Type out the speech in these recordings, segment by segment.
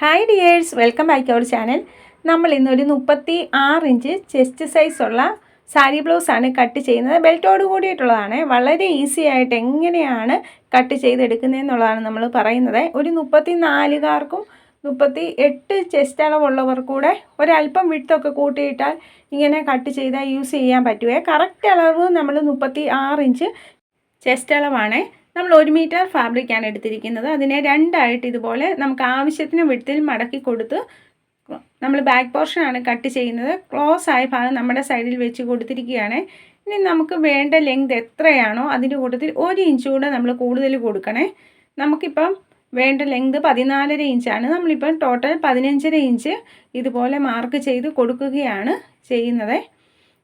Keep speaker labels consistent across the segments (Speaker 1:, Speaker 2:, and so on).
Speaker 1: Hi dears welcome back our channel നമ്മൾ ഇന്നൊരു മുപ്പത്തി ആറ് ഇഞ്ച് ചെസ്റ്റ് സൈസുള്ള സാരി ബ്ലൗസാണ് കട്ട് ചെയ്യുന്നത്. ബെൽറ്റോട് കൂടിയിട്ടുള്ളതാണ്. വളരെ ഈസി ആയിട്ട് എങ്ങനെയാണ് കട്ട് ചെയ്തെടുക്കുന്നതെന്നുള്ളതാണ് നമ്മൾ പറയുന്നത്. ഒരു മുപ്പത്തി നാലുകാർക്കും മുപ്പത്തി എട്ട് ചെസ്റ്റ് അളവുള്ളവർ കൂടെ ഒരല്പം വിട്ടൊക്കെ കൂട്ടിയിട്ടാൽ ഇങ്ങനെ കട്ട് ചെയ്താൽ യൂസ് ചെയ്യാൻ പറ്റുമേ കറക്റ്റ് അളവ് നമ്മൾ മുപ്പത്തി ആറ് ഇഞ്ച് ചെസ്റ്റ് അളവാണ്. നമ്മൾ ഒരു മീറ്റർ ഫാബ്രിക്കാണ് എടുത്തിരിക്കുന്നത്. അതിനെ രണ്ടായിട്ട് ഇതുപോലെ നമുക്ക് ആവശ്യത്തിന് വിടത്തിൽ മടക്കി കൊടുത്ത് നമ്മൾ ബാക്ക് പോർഷനാണ് കട്ട് ചെയ്യുന്നത്. ക്ലോസ് ആയ ഭാഗം നമ്മുടെ സൈഡിൽ വെച്ച് കൊടുത്തിരിക്കുകയാണ്. ഇനി നമുക്ക് വേണ്ട ലെങ്ത് എത്രയാണോ അതിന്റെ കൂട്ടത്തിൽ ഒരു ഇഞ്ച് കൂടെ നമ്മൾ കൂടുതൽ കൊടുക്കണേ. നമുക്കിപ്പം വേണ്ട ലെങ്ത് പതിനാലര ഇഞ്ചാണ് നമ്മളിപ്പം ടോട്ടൽ പതിനഞ്ചര ഇഞ്ച് ഇതുപോലെ മാർക്ക് ചെയ്ത് കൊടുക്കുകയാണ് ചെയ്യുന്നത്.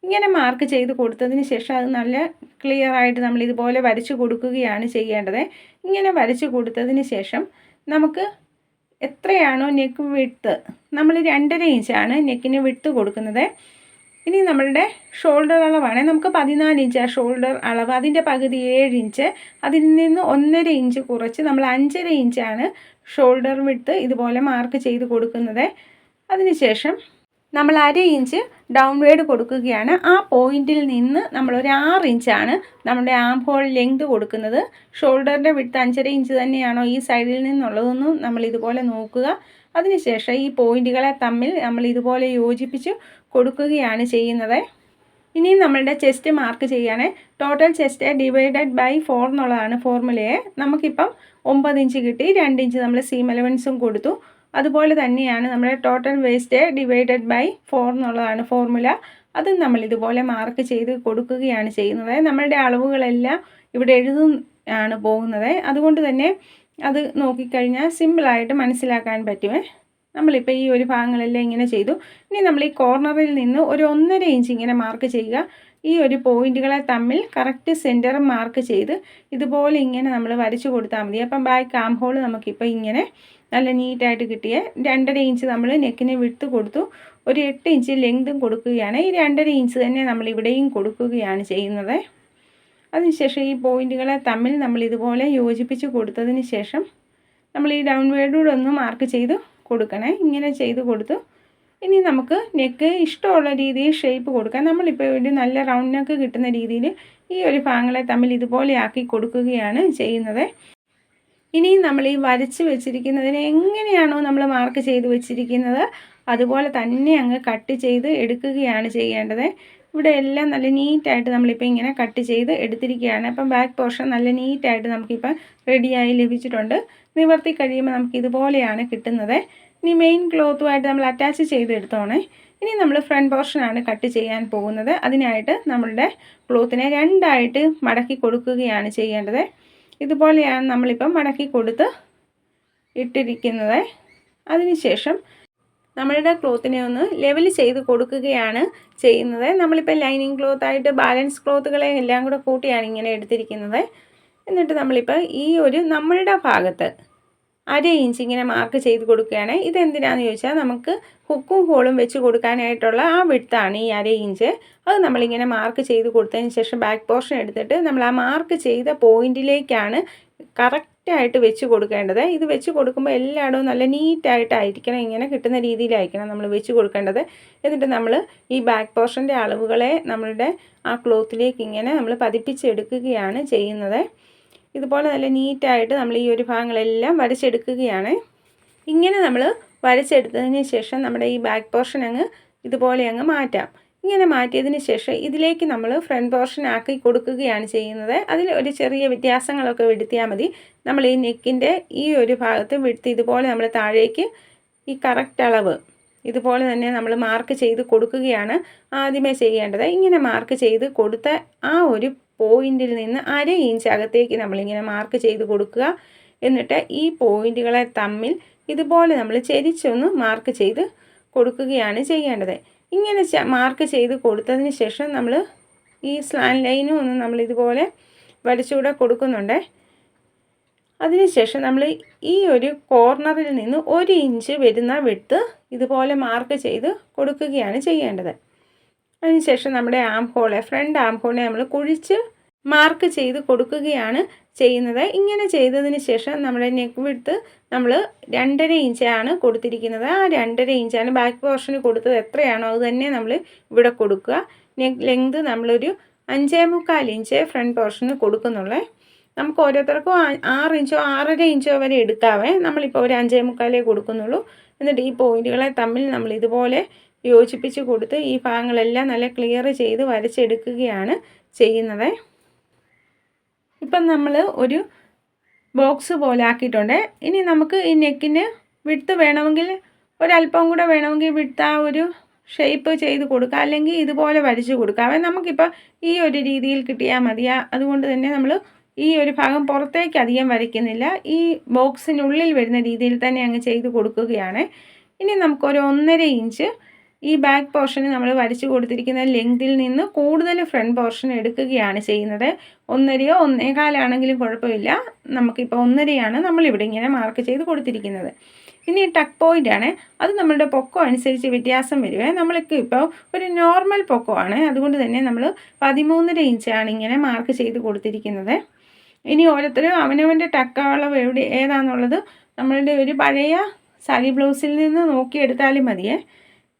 Speaker 1: ഇങ്ങനെ മാർക്ക് ചെയ്ത് കൊടുത്തതിന് ശേഷം അത് നല്ല ക്ലിയർ ആയിട്ട് നമ്മൾ ഇതുപോലെ വരച്ച് കൊടുക്കുകയാണ് ചെയ്യേണ്ടത്. ഇങ്ങനെ വരച്ച് കൊടുത്തതിന് ശേഷം നമുക്ക് എത്രയാണോ നെക്ക് വിട്ട് നമ്മൾ രണ്ടര ഇഞ്ചാണ് നെക്കിന് വിട്ട് കൊടുക്കുന്നത്. ഇനി നമ്മളുടെ ഷോൾഡർ അളവാണ്. നമുക്ക് പതിനാല് ഇഞ്ച് ആ ഷോൾഡർ അളവ്. അതിന്റെ പകുതി ഏഴ് ഇഞ്ച് അതിൽ നിന്ന് ഒന്നര ഇഞ്ച് കുറച്ച് നമ്മൾ അഞ്ചര ഇഞ്ചാണ് ഷോൾഡർ വിട്ട് ഇതുപോലെ മാർക്ക് ചെയ്ത് കൊടുക്കുന്നത്. അതിനുശേഷം നമ്മൾ അര ഇഞ്ച് ഡൗൺവേഡ് കൊടുക്കുകയാണ്. ആ പോയിന്റിൽ നിന്ന് നമ്മൾ ഒരു ആറ് ഇഞ്ചാണ് നമ്മുടെ ആം ഹോൾ ലെങ്ത് കൊടുക്കുന്നത്. ഷോൾഡറിന്റെ വിട്ട് അഞ്ചര ഇഞ്ച് തന്നെയാണോ ഈ സൈഡിൽ നിന്നുള്ളതെന്നും നമ്മൾ ഇതുപോലെ നോക്കുക. അതിനുശേഷം ഈ പോയിന്റുകളെ തമ്മിൽ നമ്മൾ ഇതുപോലെ യോജിപ്പിച്ച് കൊടുക്കുകയാണ് ചെയ്യുന്നത്. ഇനി നമ്മളുടെ ചെസ്റ്റ് മാർക്ക് ചെയ്യാണ്. Total chest divided by four എന്നുള്ളതാണ് ഫോർമുലയെ നമുക്കിപ്പം ഒമ്പത് ഇഞ്ച് കിട്ടി. രണ്ട് ഇഞ്ച് നമ്മൾ സീം അലവൻസും കൊടുത്തു. അതുപോലെ തന്നെയാണ് നമ്മുടെ total waist divided by four എന്നുള്ളതാണ് ഫോർമുല അതും നമ്മൾ ഇതുപോലെ മാർക്ക് ചെയ്ത് കൊടുക്കുകയാണ് ചെയ്യുന്നത്. നമ്മളുടെ അളവുകളെല്ലാം ഇവിടെ എഴുതും ആണ് പോകുന്നത്. അതുകൊണ്ട് തന്നെ അത് നോക്കിക്കഴിഞ്ഞാൽ സിമ്പിളായിട്ട് മനസ്സിലാക്കാൻ പറ്റുമേ നമ്മളിപ്പോൾ ഈ ഒരു ഭാഗങ്ങളെല്ലാം ഇങ്ങനെ ചെയ്തു. ഇനി നമ്മൾ ഈ കോർണറിൽ നിന്ന് ഒരു ഒന്നര ഇഞ്ച് ഇങ്ങനെ മാർക്ക് ചെയ്യുക. ഈ ഒരു പോയിന്റുകളെ തമ്മിൽ കറക്റ്റ് സെന്റർ മാർക്ക് ചെയ്ത് ഇതുപോലെ ഇങ്ങനെ നമ്മൾ വരച്ചു കൊടുത്താൽ മതി. അപ്പം ബാക്ക് ആം ഹോൾ നമുക്കിപ്പോൾ ഇങ്ങനെ നല്ല നീറ്റായിട്ട് കിട്ടിയ. രണ്ടര ഇഞ്ച് നമ്മൾ നെക്കിന് വിട്ട് കൊടുത്തു. ഒരു എട്ട് ഇഞ്ച് ലെങ്തും കൊടുക്കുകയാണ്. ഈ രണ്ടര ഇഞ്ച് തന്നെ നമ്മൾ ഇവിടെയും കൊടുക്കുകയാണ് ചെയ്യുന്നത്. അതിനുശേഷം ഈ പോയിന്റുകളെ തമ്മിൽ നമ്മൾ ഇതുപോലെ യോജിപ്പിച്ച് കൊടുത്തതിന് ശേഷം നമ്മൾ ഈ ഡൗൺ വേർഡൂടെ ഒന്ന് മാർക്ക് ചെയ്ത് കൊടുക്കണേ. ഇങ്ങനെ ചെയ്ത് കൊടുത്തു. ഇനി നമുക്ക് നെക്ക് ഇഷ്ടമുള്ള രീതിയിൽ ഷേപ്പ് കൊടുക്കാം. നമ്മളിപ്പോൾ ഒരു നല്ല റൗണ്ട് നെക്ക് കിട്ടുന്ന രീതിയിൽ ഈ ഒരു ഭാഗങ്ങളെ തമ്മിൽ ഇതുപോലെ ആക്കി കൊടുക്കുകയാണ് ചെയ്യുന്നത്. ഇനി നമ്മൾ ഈ വരച്ച് വെച്ചിരിക്കുന്നതിന് എങ്ങനെയാണോ നമ്മൾ മാർക്ക് ചെയ്ത് വെച്ചിരിക്കുന്നത് അതുപോലെ തന്നെ അങ്ങ് കട്ട് ചെയ്ത് എടുക്കുകയാണ് ചെയ്യേണ്ടത്. ഇവിടെ എല്ലാം നല്ല നീറ്റായിട്ട് നമ്മളിപ്പോൾ ഇങ്ങനെ കട്ട് ചെയ്ത് എടുത്തിരിക്കുകയാണ്. അപ്പം ബാക്ക് പോർഷൻ നല്ല നീറ്റായിട്ട് നമുക്കിപ്പോൾ റെഡിയായി ലഭിച്ചിട്ടുണ്ട്. നിവർത്തി കഴിയുമ്പോൾ നമുക്ക് ഇതുപോലെയാണ് കിട്ടുന്നത്. ഇനി മെയിൻ ക്ലോത്തുമായിട്ട് നമ്മൾ അറ്റാച്ച് ചെയ്തെടുത്തോണേ ഇനി നമ്മൾ ഫ്രണ്ട് പോർഷനാണ് കട്ട് ചെയ്യാൻ പോകുന്നത്. അതിനായിട്ട് നമ്മളുടെ ക്ലോത്തിനെ രണ്ടായിട്ട് മടക്കി കൊടുക്കുകയാണ് ചെയ്യേണ്ടത്. ഇതുപോലെയാണ് നമ്മളിപ്പം മടക്കി കൊടുത്ത് ഇട്ടിരിക്കുന്നത്. അതിനുശേഷം നമ്മളുടെ ക്ലോത്തിനെ ഒന്ന് ലെവൽ ചെയ്ത് കൊടുക്കുകയാണ് ചെയ്യുന്നത്. നമ്മളിപ്പോൾ ലൈനിങ് ക്ലോത്തായിട്ട് ബാലൻസ് ക്ലോത്തുകളെ എല്ലാം കൂടെ കൂട്ടിയാണ് ഇങ്ങനെ എടുത്തിരിക്കുന്നത്. എന്നിട്ട് നമ്മളിപ്പോൾ ഈ ഒരു നമ്മളുടെ ഭാഗത്ത് അര ഇഞ്ച് ഇങ്ങനെ മാർക്ക് ചെയ്ത് കൊടുക്കുകയാണ്. ഇതെന്തിനാന്ന് ചോദിച്ചാൽ നമുക്ക് ഹുക്കും ഹോളും വെച്ച് കൊടുക്കാനായിട്ടുള്ള ആ വിട്ടാണ് ഈ അര ഇഞ്ച് അത് നമ്മളിങ്ങനെ മാർക്ക് ചെയ്ത് കൊടുത്തതിന് ശേഷം ബാക്ക് പോർഷൻ എടുത്തിട്ട് നമ്മൾ ആ മാർക്ക് ചെയ്ത പോയിന്റിലേക്കാണ് കറക്റ്റായിട്ട് വെച്ച് കൊടുക്കേണ്ടത്. ഇത് വെച്ച് കൊടുക്കുമ്പോൾ എല്ലായിടവും നല്ല നീറ്റായിട്ടായിരിക്കണം ഇങ്ങനെ കിട്ടുന്ന രീതിയിലായിരിക്കണം നമ്മൾ വെച്ച് കൊടുക്കേണ്ടത്. എന്നിട്ട് നമ്മൾ ഈ ബാക്ക് പോർഷന്റെ അളവുകളെ നമ്മളുടെ ആ ക്ലോത്തിലേക്ക് ഇങ്ങനെ നമ്മൾ പതിപ്പിച്ചെടുക്കുകയാണ് ചെയ്യുന്നത്. ഇതുപോലെ നല്ല നീറ്റായിട്ട് നമ്മൾ ഈ ഒരു ഭാഗങ്ങളെല്ലാം വരച്ചെടുക്കുകയാണ്. ഇങ്ങനെ നമ്മൾ വരച്ചെടുത്തതിന് ശേഷം നമ്മുടെ ഈ ബാക്ക് പോർഷൻ അങ്ങ് ഇതുപോലെ അങ്ങ് മാറ്റാം. ഇങ്ങനെ മാറ്റിയതിന് ശേഷം ഇതിലേക്ക് നമ്മൾ ഫ്രണ്ട് പോർഷൻ ആക്കി കൊടുക്കുകയാണ് ചെയ്യുന്നത്. അതിൽ ഒരു ചെറിയ വ്യത്യാസങ്ങളൊക്കെ വരുത്തിയാൽ മതി. നമ്മൾ ഈ നെക്കിന്റെ ഈ ഒരു ഭാഗത്ത് വിടുത്ത് ഇതുപോലെ നമ്മൾ താഴേക്ക് ഈ കറക്റ്റ് അളവ് ഇതുപോലെ തന്നെ നമ്മൾ മാർക്ക് ചെയ്ത് കൊടുക്കുകയാണ് ആദ്യമേ ചെയ്യേണ്ടത്. ഇങ്ങനെ മാർക്ക് ചെയ്ത് കൊടുത്ത ആ ഒരു പോയിന്റിൽ നിന്ന് അര ഇഞ്ച് അകത്തേക്ക് നമ്മളിങ്ങനെ മാർക്ക് ചെയ്ത് കൊടുക്കുക. എന്നിട്ട് ഈ പോയിന്റുകളെ തമ്മിൽ ഇതുപോലെ നമ്മൾ ചെരിച്ചൊന്ന് മാർക്ക് ചെയ്ത് കൊടുക്കുകയാണ് ചെയ്യേണ്ടത്. ഇങ്ങനെ മാർക്ക് ചെയ്ത് കൊടുത്തതിന് ശേഷം നമ്മൾ ഈ സ്ലാൻ ലൈനും ഒന്ന് നമ്മൾ ഇതുപോലെ വലിച്ചുകൂടെ കൊടുക്കുന്നുണ്ട്. അതിനുശേഷം നമ്മൾ ഈ ഒരു കോർണറിൽ നിന്ന് ഒരു ഇഞ്ച് വരുന്ന വിട്ട് ഇതുപോലെ മാർക്ക് ചെയ്ത് കൊടുക്കുകയാണ് ചെയ്യേണ്ടത്. അതിനുശേഷം നമ്മുടെ ആം ഹോളെ ഫ്രണ്ട് ആം ഹോളിനെ നമ്മൾ കുഴിച്ച് മാർക്ക് ചെയ്ത് കൊടുക്കുകയാണ് ചെയ്യുന്നത്. ഇങ്ങനെ ചെയ്തതിന് ശേഷം നമ്മുടെ നെക്ക് വിടുത്ത് നമ്മൾ രണ്ടര ഇഞ്ചാണ് കൊടുത്തിരിക്കുന്നത്. ആ രണ്ടര ഇഞ്ചാണ് ബാക്ക് പോർഷന് കൊടുത്തത് എത്രയാണോ അത് തന്നെ നമ്മൾ ഇവിടെ കൊടുക്കുക. നെക്ക് ലെങ്ത് നമ്മളൊരു അഞ്ചേ മുക്കാൽ ഇഞ്ച് ഫ്രണ്ട് പോർഷന് കൊടുക്കുന്നുള്ളേ. നമുക്ക് ഓരോരുത്തർക്കും ആറ് ഇഞ്ചോ ആറര ഇഞ്ചോ വരെ എടുക്കാവേ. നമ്മളിപ്പോൾ ഒരു അഞ്ചേ മുക്കാലേ കൊടുക്കുന്നുള്ളൂ. എന്നിട്ട് ഈ പോയിന്റുകളെ തമ്മിൽ നമ്മൾ ഇതുപോലെ യോജിപ്പിച്ച് കൊടുത്ത് ഈ ഭാഗങ്ങളെല്ലാം നല്ല ക്ലിയർ ചെയ്ത് വരച്ചെടുക്കുകയാണ് ചെയ്യുന്നത്. ഇപ്പം നമ്മൾ ഒരു ബോക്സ് പോലെ ആക്കിയിട്ടുണ്ട്. ഇനി നമുക്ക് ഈ നെക്കിന് വിട്ട് വേണമെങ്കിൽ ഒരല്പം കൂടെ വേണമെങ്കിൽ വിടുത്ത് ആ ഒരു ഷേപ്പ് ചെയ്ത് കൊടുക്കുക അല്ലെങ്കിൽ ഇതുപോലെ വരച്ച് കൊടുക്കുക കൊടുക്കാം നമുക്കിപ്പോൾ ഈ ഒരു രീതിയിൽ കിട്ടിയാൽ മതിയാ അതുകൊണ്ട് തന്നെ നമ്മൾ ഈ ഒരു ഭാഗം പുറത്തേക്ക് അധികം വരയ്ക്കുന്നില്ല. ഈ ബോക്സിനുള്ളിൽ വരുന്ന രീതിയിൽ തന്നെ അങ്ങ് ചെയ്ത് കൊടുക്കുകയാണ്. ഇനി നമുക്കൊരു ഒന്നര ഇഞ്ച് ഈ ബാക്ക് പോർഷന് നമ്മൾ വരച്ചു കൊടുത്തിരിക്കുന്ന ലെങ്തിൽ നിന്ന് കൂടുതൽ ഫ്രണ്ട് പോർഷൻ എടുക്കുകയാണ് ചെയ്യുന്നത്. ഒന്നരയോ ഒന്നേകാലാണെങ്കിലും കുഴപ്പമില്ല. നമുക്കിപ്പോൾ ഒന്നരയാണ് നമ്മളിവിടെ ഇങ്ങനെ മാർക്ക് ചെയ്ത് കൊടുത്തിരിക്കുന്നത്. ഇനി ടക്ക് പോയിന്റ് ആണ്. അത് നമ്മളുടെ പൊക്കോ അനുസരിച്ച് വ്യത്യാസം വരുവേ. നമ്മൾക്ക് ഇപ്പോൾ ഒരു നോർമൽ പൊക്കോ ആണ്. അതുകൊണ്ട് തന്നെ നമ്മൾ പതിമൂന്നര ഇഞ്ചാണ് ഇങ്ങനെ മാർക്ക് ചെയ്ത് കൊടുത്തിരിക്കുന്നത്. ഇനി ഓരോരുത്തരും അവനവന്റെ ടക്ക് അളവ് എവിടെ ഏതാണെന്നുള്ളത് നമ്മളുടെ ഒരു പഴയ സാരി ബ്ലൗസിൽ നിന്ന് നോക്കിയെടുത്താലും മതിയേ.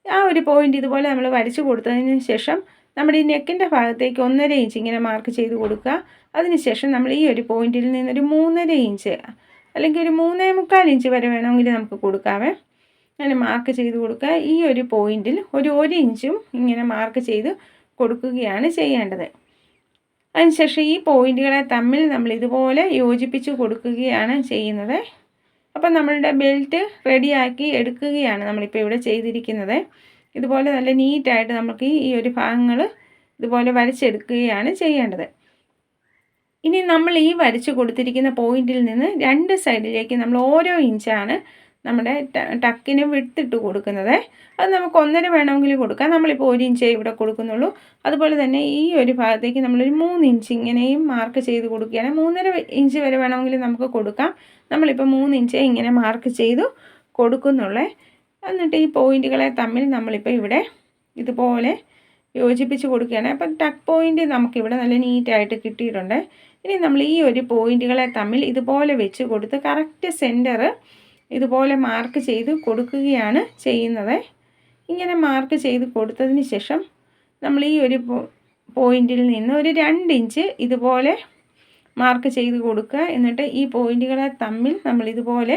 Speaker 1: ആ ഒരു പോയിന്റ് ഇതുപോലെ നമ്മൾ വരച്ച് കൊടുത്തതിന് ശേഷം നമ്മുടെ ഈ നെക്കിന്റെ ഭാഗത്തേക്ക് ഒന്നര ഇഞ്ച് ഇങ്ങനെ മാർക്ക് ചെയ്ത് കൊടുക്കുക. അതിനുശേഷം നമ്മൾ ഈ ഒരു പോയിന്റിൽ നിന്നൊരു മൂന്നര ഇഞ്ച് അല്ലെങ്കിൽ ഒരു മൂന്നേ മുക്കാൽ ഇഞ്ച് വരെ വേണമെങ്കിൽ നമുക്ക് കൊടുക്കാവേ. അങ്ങനെ മാർക്ക് ചെയ്ത് കൊടുക്കുക. ഈ ഒരു പോയിന്റിൽ ഒരു ഒരു ഇഞ്ചും ഇങ്ങനെ മാർക്ക് ചെയ്ത് കൊടുക്കുകയാണ് ചെയ്യേണ്ടത്. അതിനുശേഷം ഈ പോയിന്റുകളെ തമ്മിൽ നമ്മൾ ഇതുപോലെ യോജിപ്പിച്ച് കൊടുക്കുകയാണ് ചെയ്യുന്നത്. അപ്പം നമ്മളുടെ ബെൽറ്റ് റെഡിയാക്കി എടുക്കുകയാണ് നമ്മളിപ്പോൾ ഇവിടെ ചെയ്തിരിക്കുന്നത്. ഇതുപോലെ നല്ല നീറ്റായിട്ട് നമുക്ക് ഈ ഒരു ഭാഗങ്ങൾ ഇതുപോലെ വരച്ചെടുക്കുകയാണ് ചെയ്യേണ്ടത്. ഇനി നമ്മൾ ഈ വരച്ച് കൊടുത്തിരിക്കുന്ന പോയിന്റിൽ നിന്ന് രണ്ട് സൈഡിലേക്ക് നമ്മൾ ഓരോ ഇഞ്ചാണ് നമ്മുടെ ടക്കിന് വിട്ടിട്ട് കൊടുക്കുന്നത്. അത് നമുക്ക് ഒന്നര വേണമെങ്കിൽ കൊടുക്കാം. നമ്മളിപ്പോൾ ഒരു ഇഞ്ച് ഇവിടെ കൊടുക്കുന്നുള്ളൂ. അതുപോലെ തന്നെ ഈ ഒരു ഭാഗത്തേക്ക് നമ്മളൊരു മൂന്ന് ഇഞ്ച് ഇങ്ങനെയും മാർക്ക് ചെയ്ത് കൊടുക്കുകയാണെങ്കിൽ മൂന്നര ഇഞ്ച് വരെ വേണമെങ്കിൽ നമുക്ക് കൊടുക്കാം. നമ്മളിപ്പോൾ മൂന്ന് ഇഞ്ച് ഇങ്ങനെ മാർക്ക് ചെയ്തു കൊടുക്കുന്നുള്ളേ. എന്നിട്ട് ഈ പോയിന്റുകളെ തമ്മിൽ നമ്മളിപ്പോൾ ഇവിടെ ഇതുപോലെ യോജിപ്പിച്ച് കൊടുക്കുകയാണ്. അപ്പം ടക്ക് പോയിന്റ് നമുക്കിവിടെ നല്ല നീറ്റായിട്ട് കിട്ടിയിട്ടുണ്ട്. ഇനി നമ്മൾ ഈ ഒരു പോയിന്റുകളെ തമ്മിൽ ഇതുപോലെ വെച്ച് കൊടുത്ത് കറക്റ്റ് സെന്റർ ഇതുപോലെ മാർക്ക് ചെയ്ത് കൊടുക്കുകയാണ് ചെയ്യുന്നത്. ഇങ്ങനെ മാർക്ക് ചെയ്ത് കൊടുത്തതിന് ശേഷം നമ്മൾ ഈ ഒരു പോയിന്റിൽ നിന്ന് ഒരു രണ്ട് ഇഞ്ച് ഇതുപോലെ മാർക്ക് ചെയ്ത് കൊടുക്കുക. എന്നിട്ട് ഈ പോയിന്റുകളെ തമ്മിൽ നമ്മൾ ഇതുപോലെ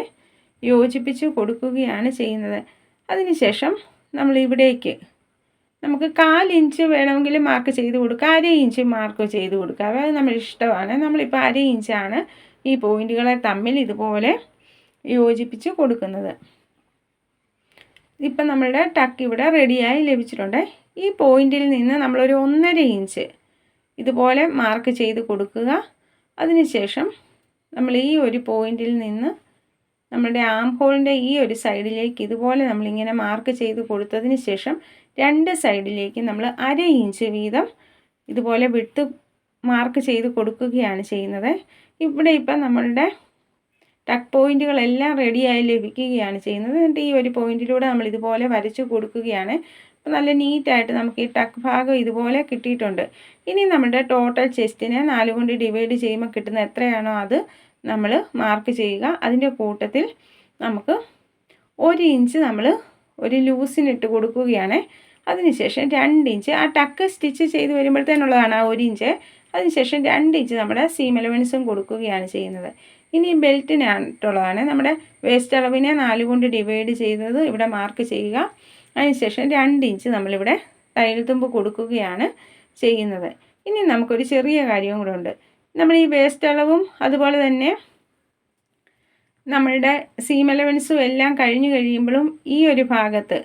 Speaker 1: യോജിപ്പിച്ച് കൊടുക്കുകയാണ് ചെയ്യുന്നത്. അതിനുശേഷം നമ്മൾ ഇവിടേക്ക് നമുക്ക് കാലിഞ്ച് വേണമെങ്കിൽ മാർക്ക് ചെയ്ത് കൊടുക്കുക. അര ഇഞ്ച് മാർക്ക് ചെയ്ത് കൊടുക്കുക. അത് നമ്മൾ ഇഷ്ടമാണ് നമ്മളിപ്പോൾ അര ഇഞ്ചാണ് ഈ പോയിന്റുകളെ തമ്മിൽ ഇതുപോലെ യോജിപ്പിച്ച് കൊടുക്കുന്നത്. ഇപ്പം നമ്മളുടെ ടക്ക് ഇവിടെ റെഡിയായി ലഭിച്ചിട്ടുണ്ട്. ഈ പോയിന്റിൽ നിന്ന് നമ്മളൊരു ഒന്നര ഇഞ്ച് ഇതുപോലെ മാർക്ക് ചെയ്ത് കൊടുക്കുക. അതിനുശേഷം നമ്മൾ ഈ ഒരു പോയിന്റിൽ നിന്ന് നമ്മുടെ ആം ഹോളിന്റെ ഈ ഒരു സൈഡിലേക്ക് ഇതുപോലെ നമ്മളിങ്ങനെ മാർക്ക് ചെയ്ത് കൊടുത്തതിന് ശേഷം രണ്ട് സൈഡിലേക്ക് നമ്മൾ അര ഇഞ്ച് വീതം ഇതുപോലെ വിട്ട് മാർക്ക് ചെയ്ത് കൊടുക്കുകയാണ് ചെയ്യുന്നത്. ഇവിടെ ഇപ്പം നമ്മളുടെ ടക്ക് പോയിന്റുകളെല്ലാം റെഡിയായി ലഭിക്കുകയാണ് ചെയ്യുന്നത്. എന്നിട്ട് ഈ ഒരു പോയിന്റിലൂടെ നമ്മൾ ഇതുപോലെ വരച്ച് കൊടുക്കുകയാണ്. അപ്പോൾ നല്ല നീറ്റായിട്ട് നമുക്ക് ഈ ടക്ക് ഭാഗം ഇതുപോലെ കിട്ടിയിട്ടുണ്ട്. ഇനി നമ്മുടെ ടോട്ടൽ ചെസ്റ്റിനെ നാല് കൊണ്ട് ഡിവൈഡ് ചെയ്യുമ്പോൾ കിട്ടുന്ന എത്രയാണോ അത് നമ്മൾ മാർക്ക് ചെയ്യുക. അതിന്റെ കൂട്ടത്തിൽ നമുക്ക് ഒരു ഇഞ്ച് നമ്മൾ ഒരു ലൂസിനിട്ട് കൊടുക്കുകയാണ്. അതിനുശേഷം രണ്ട് ഇഞ്ച് ആ ടക്ക് സ്റ്റിച്ച് ചെയ്ത് വരുമ്പോഴത്തേനുള്ളതാണ് ആ ഒരു ഇഞ്ച് അതിനുശേഷം രണ്ട് ഇഞ്ച് നമ്മുടെ സീം എലവൻസും കൊടുക്കുകയാണ് ചെയ്യുന്നത്. ഇനി ബെൽറ്റിനായിട്ടുള്ളതാണ്. നമ്മുടെ വേസ്റ്റ് അളവിനെ നാല് കൊണ്ട് ഡിവൈഡ് ചെയ്തത് ഇവിടെ മാർക്ക് ചെയ്യുക. അതിനുശേഷം രണ്ട് ഇഞ്ച് നമ്മളിവിടെ തയ്യൽ തുമ്പ് കൊടുക്കുകയാണ് ചെയ്യുന്നത്. ഇനി നമുക്കൊരു ചെറിയ കാര്യവും കൂടെ ഉണ്ട്. നമ്മൾ ഈ വേസ്റ്റ് അളവും അതുപോലെ തന്നെ നമ്മളുടെ സീം എലവൻസും എല്ലാം കഴിഞ്ഞു കഴിയുമ്പോഴും ഈ ഒരു ഭാഗത്ത്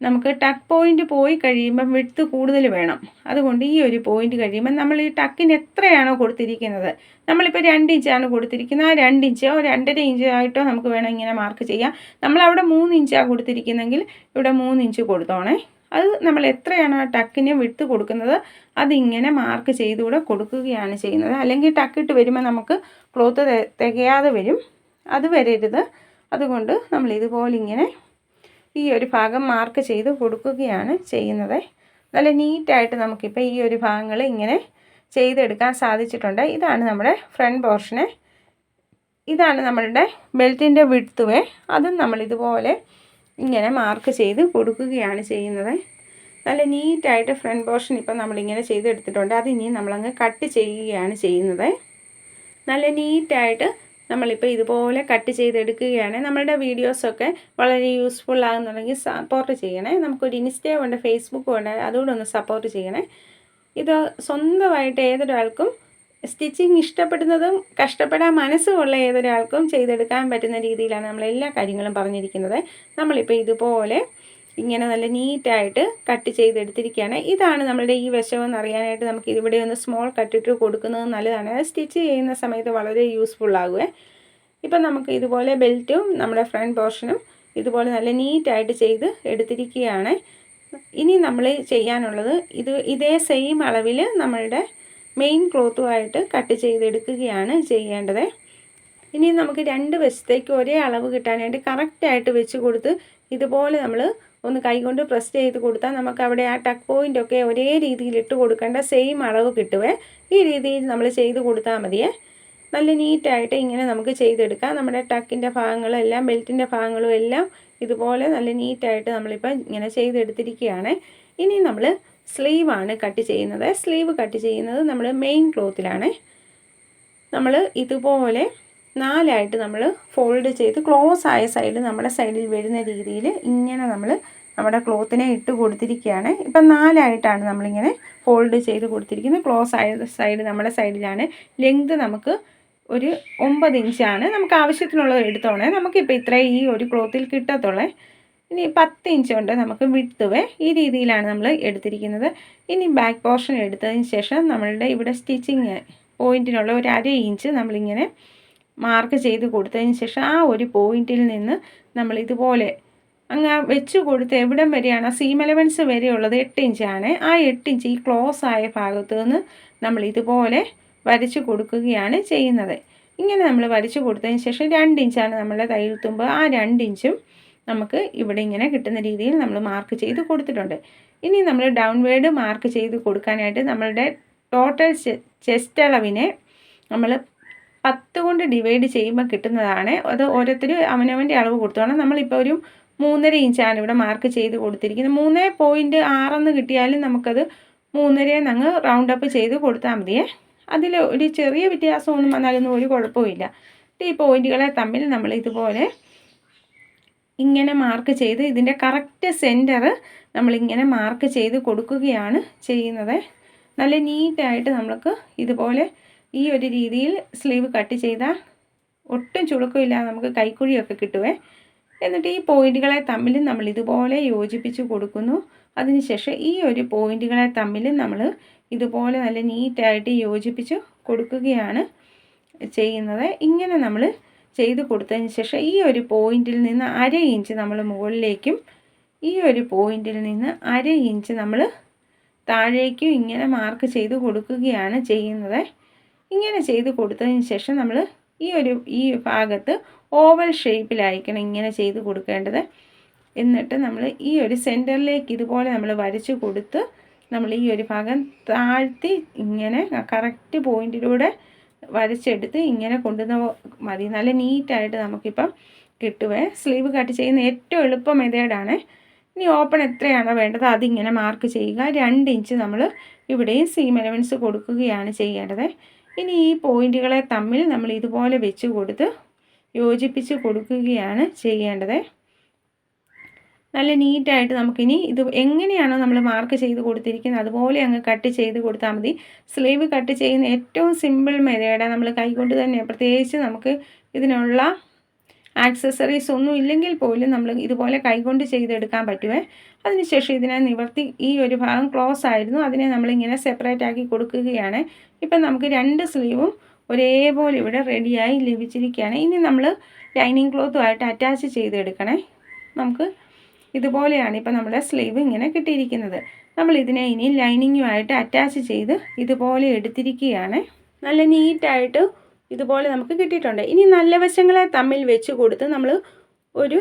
Speaker 1: നമുക്ക് ടക്ക് പോയിന്റ് പോയി കഴിയുമ്പം വിട്ട് കൂടുതൽ വേണം. അതുകൊണ്ട് ഈ ഒരു പോയിന്റ് കഴിയുമ്പം നമ്മൾ ഈ ടക്കിന് എത്രയാണോ കൊടുത്തിരിക്കുന്നത്? നമ്മളിപ്പോൾ രണ്ട് ഇഞ്ചാണ് കൊടുത്തിരിക്കുന്നത്. ആ രണ്ട് ഇഞ്ചോ രണ്ടര ഇഞ്ചോ ആയിട്ടോ നമുക്ക് വേണം ഇങ്ങനെ മാർക്ക് ചെയ്യാം. നമ്മൾ നമ്മളവിടെ മൂന്ന് ഇഞ്ചാണ് കൊടുത്തിരിക്കുന്നെങ്കിൽ ഇവിടെ മൂന്ന് ഇഞ്ച് കൊടുത്തോണേ. അത് നമ്മൾ എത്രയാണ് ആ ടക്കിന് വിട്ട് കൊടുക്കുന്നത്? അതിങ്ങനെ മാർക്ക് ചെയ്തുകൂടെ കൊടുക്കുകയാണ് ചെയ്യുന്നത്. അല്ലെങ്കിൽ ടക്കിട്ട് വരുമ്പോൾ നമുക്ക് ക്ലോത്ത് തികയാതെ വരും. അത് വരരുത്. അതുകൊണ്ട് നമ്മൾ ഇതുപോലെ ഇങ്ങനെ ഈ ഒരു ഭാഗം മാർക്ക് ചെയ്ത് കൊടുക്കുകയാണ് ചെയ്യുന്നത്. നല്ല നീറ്റായിട്ട് നമുക്കിപ്പോൾ ഈ ഒരു ഭാഗങ്ങൾ ഇങ്ങനെ ചെയ്തെടുക്കാൻ സാധിച്ചിട്ടുണ്ട്. ഇതാണ് നമ്മുടെ ഫ്രണ്ട് പോർഷന് ഇതാണ് നമ്മളുടെ ബെൽറ്റിന്റെ വിടുത്തുവേ അതും നമ്മൾ ഇതുപോലെ ഇങ്ങനെ മാർക്ക് ചെയ്ത് കൊടുക്കുകയാണ് ചെയ്യുന്നത്. നല്ല നീറ്റായിട്ട് ഫ്രണ്ട് പോർഷൻ ഇപ്പം നമ്മളിങ്ങനെ ചെയ്തെടുത്തിട്ടുണ്ട്. അതിനി നമ്മളങ്ങ് കട്ട് ചെയ്യുകയാണ് ചെയ്യുന്നത്. നല്ല നീറ്റായിട്ട് നമ്മളിപ്പോൾ ഇതുപോലെ കട്ട് ചെയ്തെടുക്കുകയാണ് നമ്മളുടെ വീഡിയോസൊക്കെ വളരെ യൂസ്ഫുൾ ആകുന്നുണ്ടെങ്കിൽ സപ്പോർട്ട് ചെയ്യണേ. നമുക്കൊരു ഇൻസ്റ്റയും ഉണ്ട് ഫേസ്ബുക്കും ഉണ്ട് അതുകൂടെ ഒന്ന് സപ്പോർട്ട് ചെയ്യണേ. ഇത് സ്വന്തമായിട്ട് ഏതൊരാൾക്കും സ്റ്റിച്ചിങ് ഇഷ്ടപ്പെടുന്നതും കഷ്ടപ്പെടാൻ മനസ്സുമുള്ള ഏതൊരാൾക്കും ചെയ്തെടുക്കാൻ പറ്റുന്ന രീതിയിലാണ് നമ്മൾ എല്ലാ കാര്യങ്ങളും പറഞ്ഞിരിക്കുന്നത്. നമ്മളിപ്പോൾ ഇതുപോലെ ഇങ്ങനെ നല്ല നീറ്റായിട്ട് കട്ട് ചെയ്തെടുത്തിരിക്കുകയാണ്. ഇതാണ് നമ്മളുടെ ഈ വശമെന്ന് അറിയാനായിട്ട് നമുക്ക് ഇതിവിടെ ഒന്ന് സ്മോൾ കട്ടിട്ട് കൊടുക്കുന്നത് നല്ലതാണ്. സ്റ്റിച്ച് ചെയ്യുന്ന സമയത്ത് വളരെ യൂസ്ഫുൾ ആകുമേ ഇപ്പം നമുക്ക് ഇതുപോലെ ബെൽറ്റും നമ്മുടെ ഫ്രണ്ട് പോർഷനും ഇതുപോലെ നല്ല നീറ്റായിട്ട് ചെയ്ത് എടുത്തിരിക്കുകയാണ്. ഇനി നമ്മൾ ചെയ്യാനുള്ളത് ഇത് ഇതേ സെയിം അളവിൽ നമ്മളുടെ മെയിൻ ക്ലോത്തുമായിട്ട് കട്ട് ചെയ്തെടുക്കുകയാണ് ചെയ്യേണ്ടത്. ഇനി നമുക്ക് രണ്ട് വശത്തേക്ക് ഒരേ അളവ് കിട്ടാനായിട്ട് കറക്റ്റായിട്ട് വെച്ച് കൊടുത്ത് ഇതുപോലെ നമ്മൾ ഒന്ന് കൈകൊണ്ട് പ്രസ് ചെയ്ത് കൊടുത്താൽ നമുക്ക് അവിടെ ആ ടക്ക് പോയിന്റ് ഒക്കെ ഒരേ രീതിയിൽ ഇട്ട് കൊടുക്കേണ്ട സെയിം അളവ് കിട്ടുവേ. ഈ രീതിയിൽ നമ്മൾ ചെയ്ത് കൊടുത്താൽ മതിയേ. നല്ല നീറ്റായിട്ട് ഇങ്ങനെ നമുക്ക് ചെയ്തെടുക്കാം. നമ്മുടെ ടക്കിന്റെ ഭാഗങ്ങളെല്ലാം ബെൽറ്റിന്റെ ഭാഗങ്ങളും എല്ലാം ഇതുപോലെ നല്ല നീറ്റായിട്ട് നമ്മളിപ്പോൾ ഇങ്ങനെ ചെയ്തെടുത്തിരിക്കുകയാണ്. ഇനി നമ്മൾ സ്ലീവാണ് കട്ട് ചെയ്യുന്നത്. സ്ലീവ് കട്ട് ചെയ്യുന്നത് നമ്മൾ മെയിൻ ക്ലോത്തിലാണ് നമ്മൾ ഇതുപോലെ നാലായിട്ട് നമ്മൾ ഫോൾഡ് ചെയ്ത് ക്ലോസ് ആയ സൈഡ് നമ്മുടെ സൈഡിൽ വരുന്ന രീതിയിൽ ഇങ്ങനെ നമ്മൾ നമ്മുടെ ക്ലോത്തിനെ ഇട്ട് കൊടുത്തിരിക്കുകയാണ്. ഇപ്പം നാലായിട്ടാണ് നമ്മളിങ്ങനെ ഫോൾഡ് ചെയ്ത് കൊടുത്തിരിക്കുന്നത്. ക്ലോസ് ആയ സൈഡ് നമ്മുടെ സൈഡിലാണ് ലെങ്ത് നമുക്ക് ഒരു ഒമ്പത് ഇഞ്ചാണ് നമുക്ക് ആവശ്യത്തിനുള്ളത് എടുത്തോണേ. നമുക്കിപ്പോൾ ഇത്രയും ഈ ഒരു ക്ലോത്തിൽ കിട്ടത്തുള്ളേ. ഇനി പത്ത് ഇഞ്ച് കൊണ്ട് നമുക്ക് വിട്ടുവേ ഈ രീതിയിലാണ് നമ്മൾ എടുത്തിരിക്കുന്നത്. ഇനി ബാക്ക് പോർഷൻ എടുത്തതിന് ശേഷം നമ്മളുടെ ഇവിടെ സ്റ്റിച്ചിങ് പോയിന്റിനുള്ള ഒരു അര ഇഞ്ച് നമ്മളിങ്ങനെ മാർക്ക് ചെയ്ത് കൊടുത്തതിന് ശേഷം ആ ഒരു പോയിന്റിൽ നിന്ന് നമ്മൾ ഇതുപോലെ അങ്ങ് വെച്ച് കൊടുത്ത് എവിടം വരെയാണ്? സീം എലവൻസ് വരെയുള്ളത് എട്ട് ഇഞ്ചാണ് ആ എട്ട് ഇഞ്ച് ഈ ക്ലോസ് ആയ ഭാഗത്തു നിന്ന് നമ്മൾ ഇതുപോലെ വരച്ച് കൊടുക്കുകയാണ് ചെയ്യുന്നത്. ഇങ്ങനെ നമ്മൾ വരച്ച് കൊടുത്തതിന് ശേഷം രണ്ട് ഇഞ്ചാണ് നമ്മളുടെ തയ്യൽ തുമ്പ്. ആ രണ്ട് ഇഞ്ചും നമുക്ക് ഇവിടെ ഇങ്ങനെ കിട്ടുന്ന രീതിയിൽ നമ്മൾ മാർക്ക് ചെയ്ത് കൊടുത്തിട്ടുണ്ട്. ഇനി നമ്മൾ ഡൗൺവേർഡ് മാർക്ക് ചെയ്ത് കൊടുക്കാനായിട്ട് നമ്മളുടെ ടോട്ടൽ ചെസ്റ്റ് അളവിനെ നമ്മൾ പത്ത് കൊണ്ട് ഡിവൈഡ് ചെയ്യുമ്പോൾ കിട്ടുന്നതാണ്. അത് ഓരോരുത്തരും അവനവന്റെ അളവ് കൊടുത്തോണം നമ്മളിപ്പോൾ ഒരു മൂന്നര ഇഞ്ചാണ് ഇവിടെ മാർക്ക് ചെയ്ത് കൊടുത്തിരിക്കുന്നത്. മൂന്ന് പോയിന്റ് ആറെന്ന് കിട്ടിയാലും നമുക്കത് മൂന്നരയെന്ന് അങ്ങ് റൗണ്ട് അപ്പ് ചെയ്ത് കൊടുത്താൽ മതിയേ അതിൽ ഒരു ചെറിയ വ്യത്യാസമൊന്നും വന്നാലൊന്നും ഒരു കുഴപ്പമില്ല ഈ പോയിന്റുകളെ തമ്മിൽ നമ്മൾ ഇതുപോലെ ഇങ്ങനെ മാർക്ക് ചെയ്ത് ഇതിന്റെ കറക്റ്റ് സെന്റർ നമ്മളിങ്ങനെ മാർക്ക് ചെയ്ത് കൊടുക്കുകയാണ് ചെയ്യുന്നത്. നല്ല നീറ്റായിട്ട് നമ്മൾക്ക് ഇതുപോലെ ഈ ഒരു രീതിയിൽ സ്ലീവ് കട്ട് ചെയ്താൽ ഒട്ടും ചുളുക്കമില്ലാതെ നമുക്ക് കൈക്കുഴിയൊക്കെ കിട്ടുവേ. എന്നിട്ട് ഈ പോയിന്റുകളെ തമ്മിൽ നമ്മൾ ഇതുപോലെ യോജിപ്പിച്ച് കൊടുക്കുന്നു. അതിനുശേഷം ഈ ഒരു പോയിന്റുകളെ തമ്മിൽ നമ്മൾ ഇതുപോലെ നല്ല നീറ്റായിട്ട് യോജിപ്പിച്ച് കൊടുക്കുകയാണ് ചെയ്യുന്നത്. ഇങ്ങനെ നമ്മൾ ചെയ്ത് കൊടുത്തതിന് ശേഷം ഈ ഒരു പോയിന്റിൽ നിന്ന് അര ഇഞ്ച് നമ്മൾ മുകളിലേക്കും ഈ ഒരു പോയിന്റിൽ നിന്ന് അര ഇഞ്ച് നമ്മൾ താഴേക്കും ഇങ്ങനെ മാർക്ക് ചെയ്ത് കൊടുക്കുകയാണ് ചെയ്യുന്നത്. ഇങ്ങനെ ചെയ്ത് കൊടുത്തതിന് ശേഷം നമ്മൾ ഈ ഒരു ഈ ഭാഗത്ത് ഓവൽ ഷേപ്പിലായിരിക്കണം ഇങ്ങനെ ചെയ്ത് കൊടുക്കേണ്ടത്. എന്നിട്ട് നമ്മൾ ഈ ഒരു സെന്ററിലേക്ക് ഇതുപോലെ നമ്മൾ വരച്ച് കൊടുത്ത് നമ്മൾ ഈ ഒരു ഭാഗം താഴ്ത്തി ഇങ്ങനെ കറക്റ്റ് പോയിന്റിലൂടെ വരച്ചെടുത്ത് ഇങ്ങനെ കൊണ്ടുവന്ന മതി. നല്ല നീറ്റായിട്ട് നമുക്കിപ്പം കിട്ടുവേ. സ്ലീവ് കട്ട് ചെയ്യുന്ന ഏറ്റവും എളുപ്പ മെതേഡാണ്. ഇനി ഓപ്പൺ എത്രയാണോ വേണ്ടത് അതിങ്ങനെ മാർക്ക് ചെയ്യുക. രണ്ട് ഇഞ്ച് നമ്മൾ ഇവിടെയും സീം എലവൻസ് കൊടുക്കുകയാണ് ചെയ്യേണ്ടത്. ഇനി ഈ പോയിന്റുകളെ തമ്മിൽ നമ്മൾ ഇതുപോലെ വെച്ച് കൊടുത്ത് യോജിപ്പിച്ച് കൊടുക്കുകയാണ് ചെയ്യേണ്ടത്. നല്ല നീറ്റായിട്ട് നമുക്കിനി ഇത് എങ്ങനെയാണോ നമ്മൾ മാർക്ക് ചെയ്ത് കൊടുത്തിരിക്കുന്നത് അതുപോലെ അങ്ങ് കട്ട് ചെയ്ത് കൊടുത്താൽ മതി. സ്ലീവ് കട്ട് ചെയ്യുന്ന ഏറ്റവും സിമ്പിൾ മെതേഡാണ് നമ്മൾ കൈകൊണ്ട് തന്നെ പ്രത്യേകിച്ച് നമുക്ക് ഇതിനുള്ള ആക്സസറീസ് ഒന്നും ഇല്ലെങ്കിൽ പോലും നമ്മൾ ഇതുപോലെ കൈകൊണ്ട് ചെയ്തെടുക്കാൻ പറ്റുമേ അതിനുശേഷം ഇതിനെ നിവർത്തി ഈ ഒരു ഭാഗം ക്ലോസ് ആയിരുന്നു. അതിനെ നമ്മളിങ്ങനെ സെപ്പറേറ്റ് ആക്കി കൊടുക്കുകയാണ്. ഇപ്പം നമുക്ക് രണ്ട് സ്ലീവും ഒരേപോലെ ഇവിടെ റെഡിയായി ലഭിച്ചിരിക്കുകയാണ്. ഇനി നമ്മൾ ലൈനിങ് ക്ലോത്തുമായിട്ട് അറ്റാച്ച് ചെയ്തെടുക്കണേ. നമുക്ക് ഇതുപോലെയാണ് ഇപ്പം നമ്മുടെ സ്ലീവ് ഇങ്ങനെ കിട്ടിയിരിക്കുന്നത്. നമ്മൾ ഇതിനെ ഇനി ലൈനിങ്ങുമായിട്ട് അറ്റാച്ച് ചെയ്ത് ഇതുപോലെ എടുത്തിരിക്കുകയാണ്. നല്ല നീറ്റായിട്ട് ഇതുപോലെ നമുക്ക് കിട്ടിയിട്ടുണ്ട്. ഇനി നല്ല വശങ്ങളെ തമ്മിൽ വെച്ച് കൊടുത്ത് നമ്മൾ ഒരു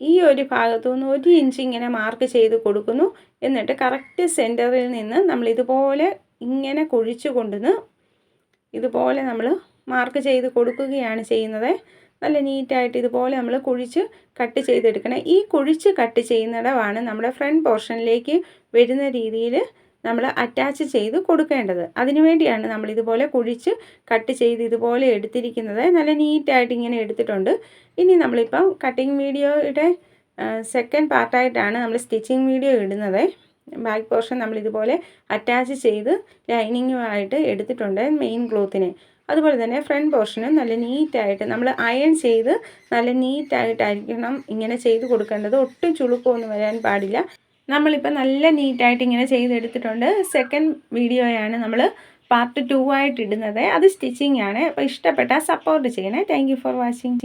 Speaker 1: ഈ ഒരു ഭാഗത്തു നിന്ന് ഒരു ഇഞ്ച് ഇങ്ങനെ മാർക്ക് ചെയ്ത് കൊടുക്കുന്നു. എന്നിട്ട് കറക്റ്റ് സെന്ററിൽ നിന്ന് നമ്മൾ ഇതുപോലെ ഇങ്ങനെ കുഴിച്ചു കൊണ്ടുവന്ന് ഇതുപോലെ നമ്മൾ മാർക്ക് ചെയ്ത് കൊടുക്കുകയാണ് ചെയ്യുന്നത്. നല്ല നീറ്റായിട്ട് ഇതുപോലെ നമ്മൾ കുഴിച്ച് കട്ട് ചെയ്തെടുക്കണം. ഈ കുഴിച്ച് കട്ട് ചെയ്യുന്നിടമാണ് നമ്മുടെ ഫ്രണ്ട് പോർഷനിലേക്ക് വരുന്ന രീതിയിൽ നമ്മൾ അറ്റാച്ച് ചെയ്ത് കൊടുക്കേണ്ടത്. അതിനുവേണ്ടിയാണ് നമ്മൾ ഇതുപോലെ കുഴിച്ച് കട്ട് ചെയ്ത് ഇതുപോലെ എടുത്തിരിക്കുന്നത്. നല്ല നീറ്റായിട്ട് ഇങ്ങനെ എടുത്തിട്ടുണ്ട്. ഇനി നമ്മളിപ്പം കട്ടിങ് വീഡിയോയുടെ സെക്കൻഡ് പാർട്ടായിട്ടാണ് നമ്മൾ സ്റ്റിച്ചിങ് വീഡിയോ ഇടുന്നത്. ബാക്ക് പോർഷൻ നമ്മൾ ഇതുപോലെ അറ്റാച്ച് ചെയ്ത് ലൈനിങ്ങുമായിട്ട് എടുത്തിട്ടുണ്ട് മെയിൻ ക്ലോത്തിനെ അതുപോലെ തന്നെ ഫ്രണ്ട് പോർഷനും നല്ല നീറ്റായിട്ട് നമ്മൾ അയൺ ചെയ്ത് നല്ല നീറ്റായിട്ടായിരിക്കണം ഇങ്ങനെ ചെയ്ത് കൊടുക്കേണ്ടത്. ഒട്ടും ചുളുക്കമൊന്നും വരാൻ പാടില്ല. നമ്മളിപ്പോൾ നല്ല നീറ്റായിട്ട് ഇങ്ങനെ ചെയ്തെടുത്തിട്ടുണ്ട്. സെക്കൻഡ് വീഡിയോയാണ് നമ്മൾ പാർട്ട് ടു ആയിട്ട് ഇടുന്നത്. അത് സ്റ്റിച്ചിങ് ആണ്. അപ്പോൾ ഇഷ്ടപ്പെട്ടാൽ സപ്പോർട്ട് ചെയ്യണേ. Thank for watching